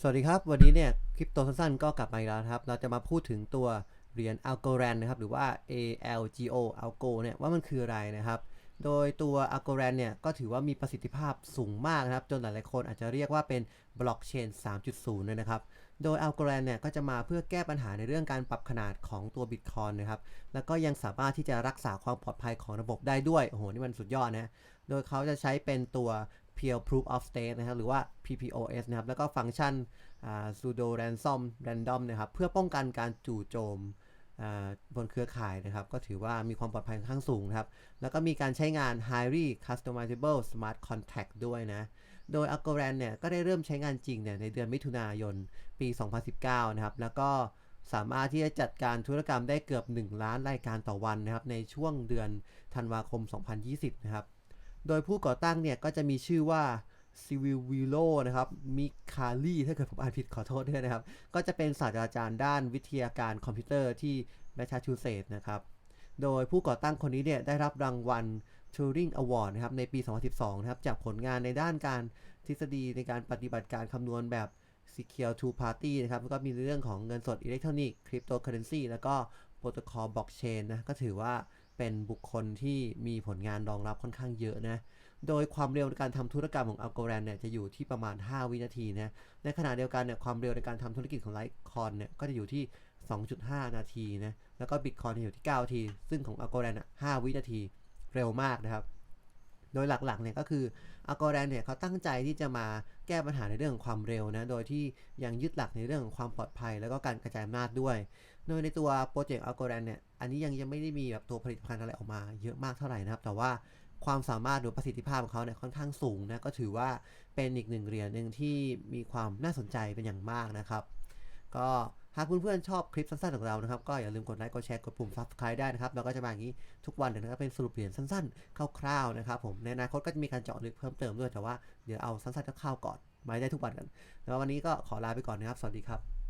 สวัสดีครับ วันนี้เนี่ยคลิปโตสั้นๆก็กลับมาอีกแล้วครับ เราจะมาพูดถึงตัวเหรียญ Algorand นะครับ หรือว่า ALGO Algo เนี่ยว่ามันคืออะไรนะครับ โดยตัว Algorand เนี่ยก็ถือว่ามีประสิทธิภาพสูงมากนะครับ จนหลายๆคนอาจจะเรียกว่าเป็นบล็อกเชน3.0เลยนะครับ โดย Algorand เนี่ยก็จะมาเพื่อแก้ปัญหาในเรื่องการปรับขนาดของตัว Bitcoin นะครับ แล้วก็ยังสามารถที่จะรักษาความปลอดภัยของระบบได้ด้วย โอ้โห นี่มันสุดยอดนะ โดยเขาจะใช้เป็นตัว Peer Proof of Stake นะครับหรือว่า PPOS นะครับแล้วก็ฟังก์ชัน pseudo ransom random นะครับเพื่อป้องกันการจู่โจมบนเครือข่ายนะครับ ก็ถือว่ามีความปลอดภัยค่อนข้างสูงนะครับ แล้วก็มีการใช้งาน highly customizable smart contract ด้วยนะ โดย Algorand เนี่ยก็ได้เริ่มใช้งานจริงเนี่ยในเดือนมิถุนายนปี 2019 นะครับ แล้วก็สามารถที่จะจัดการธุรกรรมได้เกือบ 1 ล้านรายการต่อวันนะครับ ในช่วงเดือนธันวาคม 2020 นะครับ โดยผู้ก่อตั้งเนี่ยก็จะมีชื่อว่าซิวิวิโลนะครับมิคาลีถ้าเกิดผมอ่านผิดขอโทษด้วยนะครับ ก็จะเป็นศาสตราจารย์ด้านวิทยาการคอมพิวเตอร์ที่แมสซาชูเซตส์นะครับ โดยผู้ก่อตั้งคนนี้เนี่ยได้รับรางวัล Turing Award นะครับในปี 2012 นะครับ จากผลงานในด้านการทฤษฎีในการปฏิบัติการคำนวณแบบ Secure Two Party นะครับแล้วก็มีเรื่องของเงินสดอิเล็กทรอนิกส์คริปโตเคอเรนซีแล้วก็โปรโตคอลบล็อกเชนนะก็ถือว่า เป็นบุคคลที่มีผลงานรองรับค่อนข้างเยอะนะ โดยความเร็วในการทำธุรกรรมของอัลกอริทึมเนี่ยจะอยู่ที่ประมาณ 5 วินาทีนะ ในขณะเดียวกันเนี่ยความเร็วในการทำธุรกิจของไลท์คอนเนี่ยก็จะอยู่ที่ 2.5 นาทีนะ แล้วก็บิตคอยน์อยู่ที่9นาที ซึ่งของอัลกอริทึมอะ5วินาทีเร็วมากนะครับ โดยหลักๆเนี่ยก็คือ Algorand เนี่ยเขาตั้งใจที่จะมาแก้ปัญหาในเรื่องของความเร็วนะ โดยที่ยังยึดหลักในเรื่องของความปลอดภัย แล้วก็การกระจายอำนาจด้วย โดยในตัวโปรเจกต์ Algorand เนี่ย อันนี้ยังยังไม่ได้มีแบบตัวผลิตภัณฑ์อะไรออกมาเยอะมากเท่าไหร่นะครับ แต่ว่าความสามารถหรือประสิทธิภาพของเขาเนี่ยค่อนข้างสูงนะ ก็ถือว่าเป็นอีกหนึ่งเหรียญหนึ่งที่มีความน่าสนใจเป็นอย่างมากนะครับ ก็ หากเพื่อนๆชอบคลิปสั้นๆของเรานะครับ ก็อย่าลืมกดไลค์ กดแชร์ กดปุ่ม subscribe ได้นะครับ เราก็จะมาอย่างนี้ทุกวันเลยนะครับ เป็นสรุปเหรียญสั้นๆ คร่าวๆนะครับผม ในอนาคตก็จะมีการเจาะลึกเพิ่มเติมด้วย แต่ว่าเดี๋ยวเอาสั้นๆคร่าวๆก่อน มาได้ทุกวันกัน แล้ววันนี้ก็ขอลาไปก่อนนะครับ สวัสดีครับ